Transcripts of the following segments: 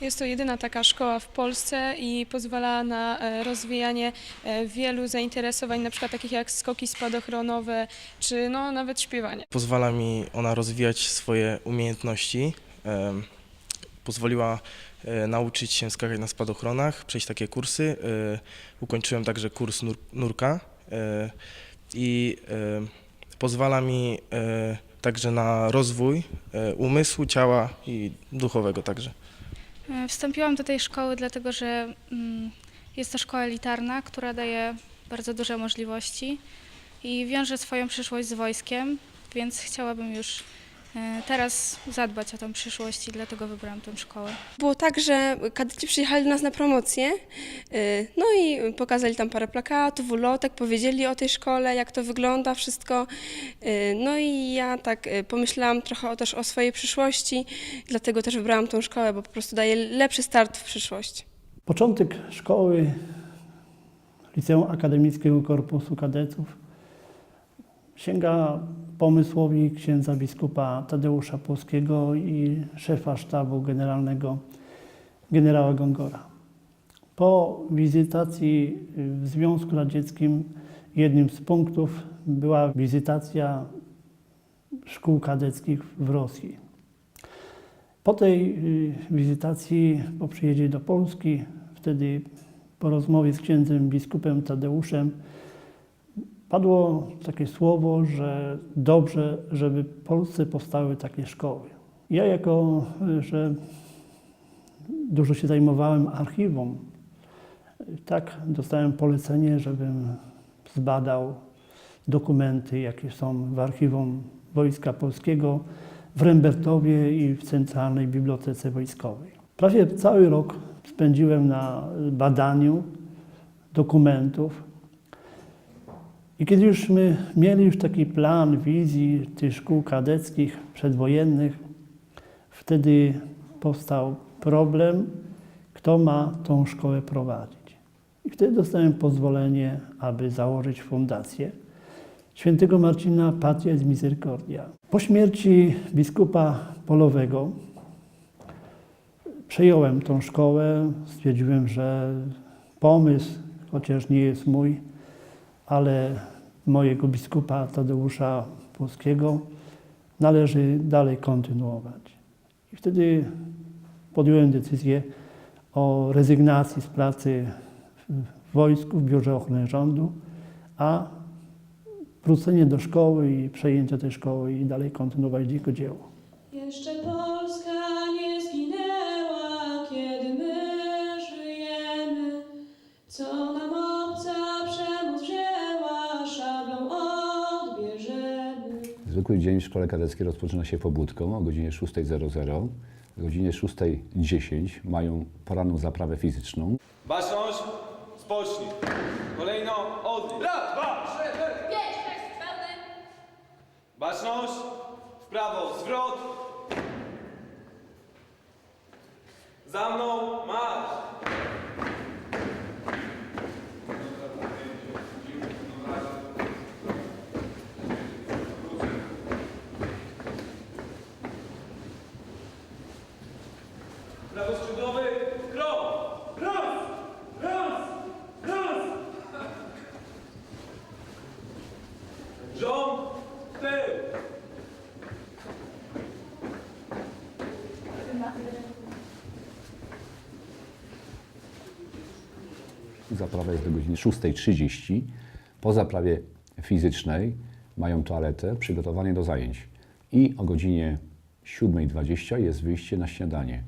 Jest to jedyna taka szkoła w Polsce i pozwala na e, rozwijanie e, wielu zainteresowań, na przykład takich jak skoki spadochronowe, czy no, nawet śpiewanie. Pozwala mi ona rozwijać swoje umiejętności. Em, Pozwoliła e, nauczyć się skakać na spadochronach, przejść takie kursy. E, Ukończyłem także kurs nur, nurka e, i e, pozwala mi e, także na rozwój e, umysłu, ciała i duchowego także. E, Wstąpiłam do tej szkoły dlatego, że mm, jest to szkoła elitarna, która daje bardzo duże możliwości i wiąże swoją przyszłość z wojskiem, więc chciałabym już teraz zadbać o tą przyszłość i dlatego wybrałam tę szkołę. Było tak, że kadeci przyjechali do nas na promocję, y, no i pokazali tam parę plakatów, ulotek, powiedzieli o tej szkole, jak to wygląda wszystko. Y, No i ja tak pomyślałam trochę o, też o swojej przyszłości, dlatego też wybrałam tą szkołę, bo po prostu daje lepszy start w przyszłość. Początek szkoły Liceum Akademickiego Korpusu Kadetów sięga pomysłowi księdza biskupa Tadeusza Płockiego i szefa sztabu generalnego generała Gongora. Po wizytacji w Związku Radzieckim jednym z punktów była wizytacja szkół kadeckich w Rosji. Po tej y, wizytacji, po przyjeździe do Polski, wtedy po rozmowie z księdzem biskupem Tadeuszem, padło takie słowo, że dobrze, żeby w Polsce powstały takie szkoły. Ja jako, że dużo się zajmowałem archiwum, tak dostałem polecenie, żebym zbadał dokumenty, jakie są w archiwum Wojska Polskiego w Rembertowie i w Centralnej Bibliotece Wojskowej. Prawie cały rok spędziłem na badaniu dokumentów. I kiedy już my mieli już taki plan wizji tych szkół kadeckich przedwojennych, wtedy powstał problem, kto ma tą szkołę prowadzić. I wtedy dostałem pozwolenie, aby założyć fundację świętego Marcina Patria z Misericordia. Po śmierci biskupa polowego przejąłem tą szkołę. Stwierdziłem, że pomysł, chociaż nie jest mój, ale mojego biskupa Tadeusza Polskiego, należy dalej kontynuować. I wtedy podjąłem decyzję o rezygnacji z pracy w wojsku, w Biurze Ochrony Rządu, a wrócenie do szkoły i przejęcie tej szkoły i dalej kontynuować jego dzieło. Jeszcze Polska Zwykły dzień w szkole kadeckiej rozpoczyna się pobudką o godzinie 6.00. O godzinie 6.10 mają poranną zaprawę fizyczną. Baczność, spocznij. Kolejno, odlicz. Raz, dwa, trzy, cztery. Pięć, sześć, pełny. Baczność, w prawo, zwrot. Za mną, marsz. Prawoskrzydłowy, krok. Raz, raz, raz. Rząd, tył. Zaprawa jest do godziny 6.30. Po zaprawie fizycznej mają toaletę, przygotowanie do zajęć. I o godzinie 7.20 jest wyjście na śniadanie.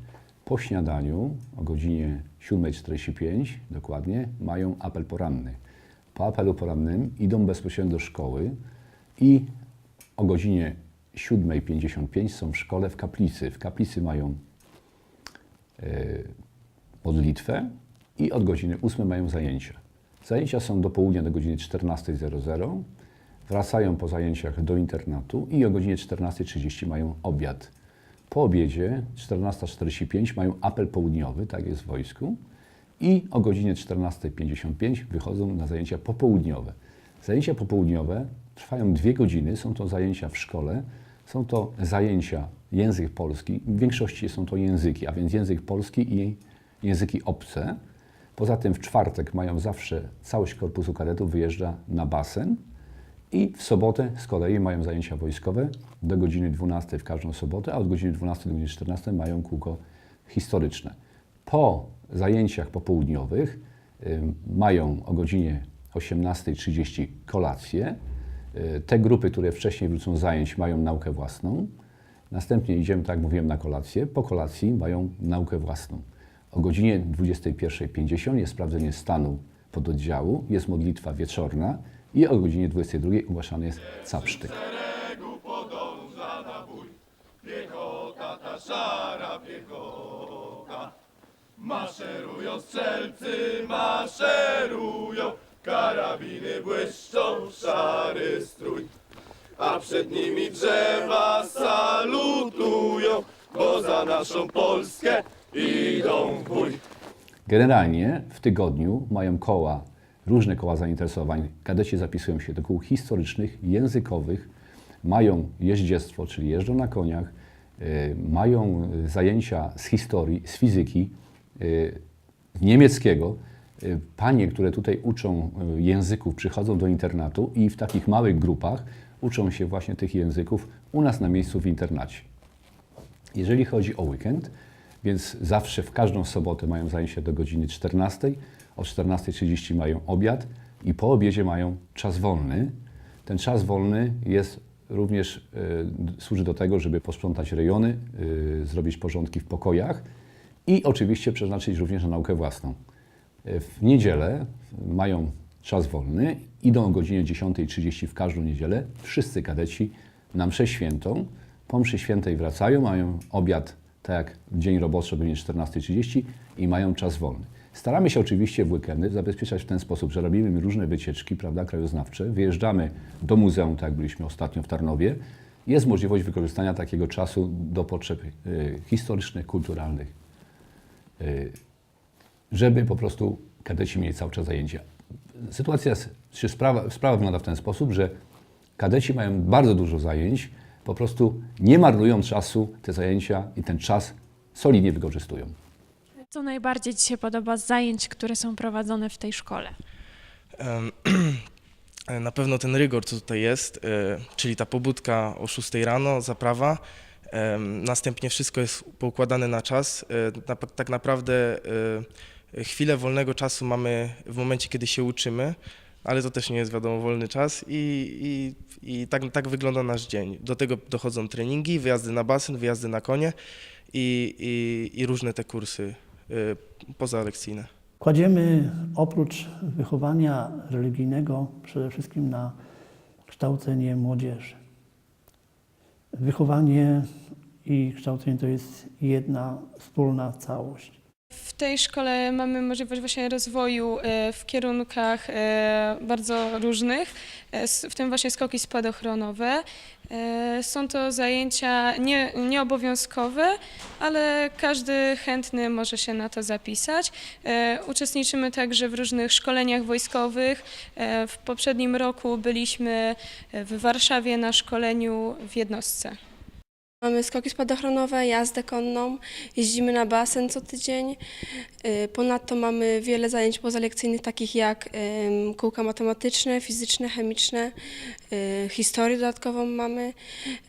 Po śniadaniu o godzinie 7.45 dokładnie mają apel poranny. Po apelu porannym idą bezpośrednio do szkoły i o godzinie 7.55 są w szkole w kaplicy. W kaplicy mają e, modlitwę i od godziny 8 mają zajęcia. Zajęcia są do południa do godziny 14.00. Wracają po zajęciach do internatu i o godzinie 14.30 mają obiad. Po obiedzie 14.45 mają apel południowy, tak jest w wojsku. I o godzinie 14.55 wychodzą na zajęcia popołudniowe. Zajęcia popołudniowe trwają dwie godziny, są to zajęcia w szkole Są to zajęcia język polski, w większości są to języki, a więc język polski i języki obce. Poza tym w czwartek mają zawsze całość korpusu kadetów wyjeżdża na basen i w sobotę z kolei mają zajęcia wojskowe do godziny 12 w każdą sobotę, a od godziny 12 do godziny 14 mają kółko historyczne. Po zajęciach popołudniowych mają o godzinie 18.30 kolację. Y, Te grupy, które wcześniej wrócą zajęć, mają naukę własną. Następnie idziemy, tak jak mówiłem, na kolację. Po kolacji mają naukę własną. O godzinie 21.50 jest sprawdzenie stanu pododdziału, jest modlitwa wieczorna i o godzinie 22.00 ogłaszany jest capsztyk. Maszerują strzelcy, maszerują, karabiny błyszczą, szary strój. A przed nimi drzewa salutują, bo za naszą Polskę idą w bój. Generalnie w tygodniu mają koła, różne koła zainteresowań. Kadeci zapisują się do kół historycznych, językowych, mają jeździectwo, czyli jeżdżą na koniach, y, mają y, zajęcia z historii, z fizyki, z niemieckiego. Panie, które tutaj uczą języków, przychodzą do internatu i w takich małych grupach uczą się właśnie tych języków u nas na miejscu w internacie. Jeżeli chodzi o weekend, więc zawsze w każdą sobotę mają zajęcia do godziny 14, o 14.30 mają obiad i po obiedzie mają czas wolny. Ten czas wolny jest również, y, służy do tego, żeby posprzątać rejony, y, zrobić porządki w pokojach i oczywiście przeznaczyć również na naukę własną. Y, W niedzielę mają czas wolny, idą o godzinie 10.30 w każdą niedzielę, wszyscy kadeci na mszę świętą. Po mszy świętej wracają, mają obiad, tak jak dzień roboczy godzinie 14.30 i mają czas wolny. Staramy się oczywiście w weekendy zabezpieczać w ten sposób, że robimy różne wycieczki prawda, krajoznawcze, wyjeżdżamy do muzeum, tak jak byliśmy ostatnio w Tarnowie. Jest możliwość wykorzystania takiego czasu do potrzeb y, historycznych, kulturalnych y, żeby po prostu kadeci mieli cały czas zajęcia. Sytuacja, czy sprawa, sprawa wygląda w ten sposób, że kadeci mają bardzo dużo zajęć, po prostu nie marnują czasu, te zajęcia i ten czas solidnie wykorzystują. Co najbardziej Ci się podoba z zajęć, które są prowadzone w tej szkole? Na pewno ten rygor, co tutaj jest, e, czyli ta pobudka o 6 rano, zaprawa. Następnie wszystko jest poukładane na czas. E, Tak naprawdę e, chwilę wolnego czasu mamy w momencie, kiedy się uczymy, ale to też nie jest wiadomo wolny czas i, i, i tak, tak wygląda nasz dzień. Do tego dochodzą treningi, wyjazdy na basen, wyjazdy na konie i, i, i różne te kursy e, pozalekcyjne. Kładziemy oprócz wychowania religijnego przede wszystkim na kształcenie młodzieży. Wychowanie i kształcenie to jest jedna wspólna całość. W tej szkole mamy możliwość właśnie rozwoju e, w kierunkach e, bardzo różnych, e, w tym właśnie skoki spadochronowe. Są to zajęcia nie, nieobowiązkowe, ale każdy chętny może się na to zapisać. Uczestniczymy także w różnych szkoleniach wojskowych. W poprzednim roku byliśmy w Warszawie na szkoleniu w jednostce. Mamy skoki spadochronowe, jazdę konną, jeździmy na basen co tydzień. Y, Ponadto mamy wiele zajęć pozalekcyjnych, takich jak kółka matematyczne, fizyczne, chemiczne, y, historię dodatkową mamy,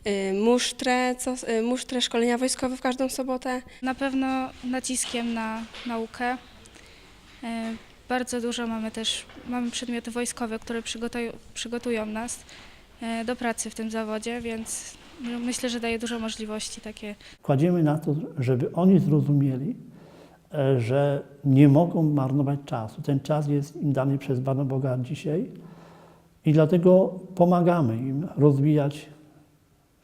y, musztrę, co, szkolenia wojskowe w każdą sobotę. Na pewno naciskiem na naukę. Bardzo dużo mamy też, mamy przedmioty wojskowe, które przygotują, nas do pracy w tym zawodzie, więc myślę, że daje dużo możliwości takie Kładziemy na to, żeby oni zrozumieli, e, że nie mogą marnować czasu. Ten czas jest im dany przez Pana Boga dzisiaj i dlatego pomagamy im rozwijać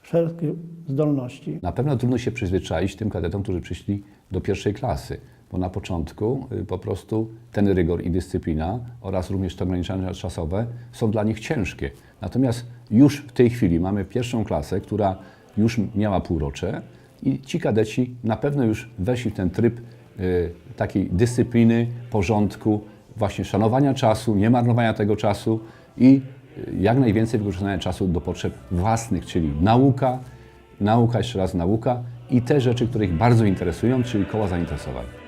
wszelkie zdolności. Na pewno trudno się przyzwyczaić tym kadetom, którzy przyszli do pierwszej klasy, bo na początku y, po prostu ten rygor i dyscyplina oraz również te ograniczenia czasowe są dla nich ciężkie. Natomiast już w tej chwili mamy pierwszą klasę, która już miała półrocze i ci kadeci na pewno już weszli w ten tryb y, takiej dyscypliny, porządku, właśnie szanowania czasu, nie marnowania tego czasu i y, jak najwięcej wykorzystania czasu do potrzeb własnych, czyli nauka, nauka, jeszcze raz nauka i te rzeczy, które ich bardzo interesują, czyli koła zainteresowań.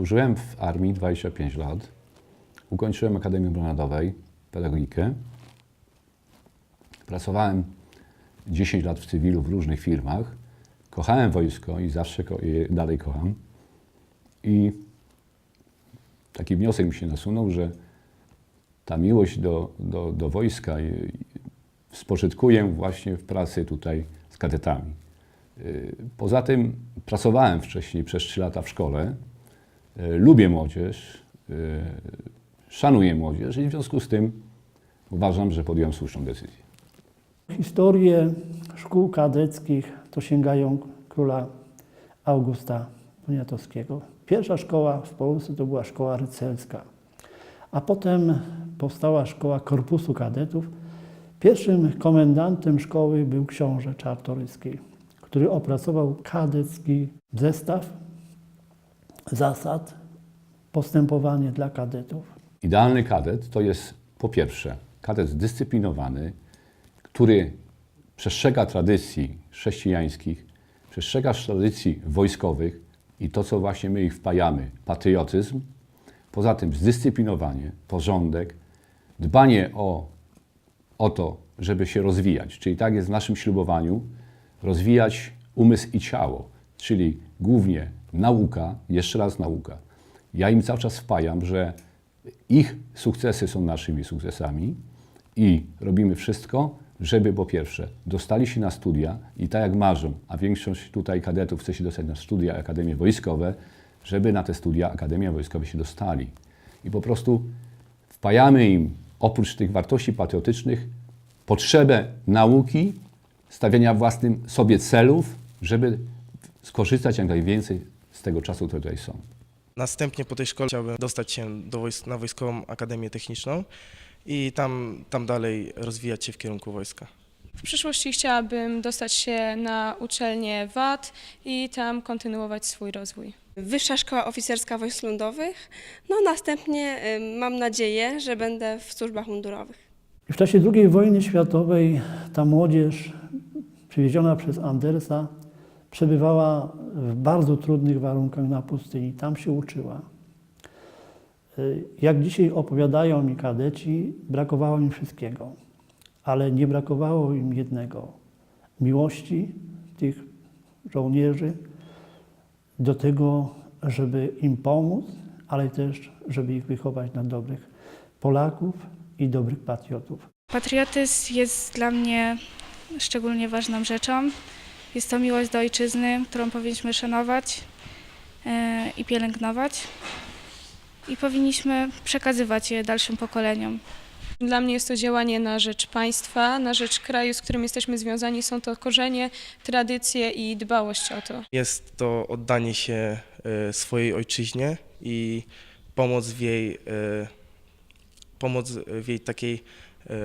Służyłem w armii 25 lat. Ukończyłem Akademię Narodowej, pedagogikę. Pracowałem 10 lat w cywilu w różnych firmach. Kochałem wojsko i zawsze ko- je dalej kocham. I taki wniosek mi się nasunął, że ta miłość do, do, do wojska spożytkuję właśnie w pracy tutaj z kadetami. Y, Poza tym pracowałem wcześniej przez 3 lata w szkole. Y, Lubię młodzież, y, szanuję młodzież i w związku z tym uważam, że podjąłem słuszną decyzję. Historie szkół kadeckich to sięgają króla Augusta Poniatowskiego. Pierwsza szkoła w Polsce to była szkoła rycerska, a potem powstała szkoła Korpusu Kadetów. Pierwszym komendantem szkoły był książę Czartoryski, który opracował kadecki zestaw zasad postępowania dla kadetów. Idealny kadet to jest po pierwsze kadet zdyscyplinowany, który przestrzega tradycji chrześcijańskich, przestrzega tradycji wojskowych i to, co właśnie my ich wpajamy, patriotyzm. Poza tym zdyscyplinowanie, porządek, dbanie o, o to, żeby się rozwijać. Czyli tak jest w naszym ślubowaniu, rozwijać umysł i ciało, czyli głównie nauka, jeszcze raz nauka. Ja im cały czas wpajam, że ich sukcesy są naszymi sukcesami i robimy wszystko, żeby po pierwsze dostali się na studia i tak jak marzą, a większość tutaj kadetów chce się dostać na studia akademie wojskowe, żeby na te studia akademia wojskowe się dostali. I po prostu wpajamy im oprócz tych wartości patriotycznych potrzebę nauki, stawiania własnym sobie celów, żeby skorzystać jak najwięcej z tego czasu, który tutaj są. Następnie po tej szkole chciałbym dostać się do wojsk, na Wojskową Akademię Techniczną i tam, tam dalej rozwijać się w kierunku wojska. W przyszłości chciałabym dostać się na uczelnię VAT i tam kontynuować swój rozwój. Wyższa Szkoła Oficerska Wojsk Lądowych. No następnie mam nadzieję, że będę w służbach mundurowych. W czasie II wojny światowej ta młodzież przywieziona przez Andersa przebywała w bardzo trudnych warunkach na pustyni. Tam się uczyła. Y, Jak dzisiaj opowiadają mi kadeci, brakowało im wszystkiego, ale nie brakowało im jednego miłości tych żołnierzy do tego, żeby im pomóc, ale też, żeby ich wychować na dobrych Polaków i dobrych patriotów. Patriotyzm jest dla mnie szczególnie ważną rzeczą. Jest to miłość do ojczyzny, którą powinniśmy szanować e, i pielęgnować. I powinniśmy przekazywać je dalszym pokoleniom. Dla mnie jest to działanie na rzecz państwa, na rzecz kraju, z którym jesteśmy związani. Są to korzenie, tradycje i dbałość o to. Jest to oddanie się e, swojej ojczyźnie i pomoc w jej, e, pomoc w jej takiej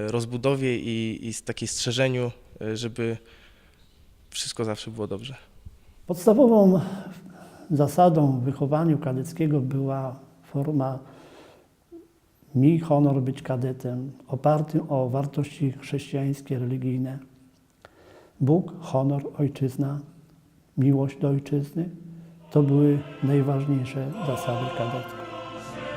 rozbudowie i, i z takiej strzeżeniu, żeby wszystko zawsze było dobrze. Podstawową zasadą w wychowaniu kadeckiego była forma mi honor być kadetem, opartym o wartości chrześcijańskie, religijne. Bóg, honor, ojczyzna, miłość do ojczyzny to były najważniejsze zasady kadeckie.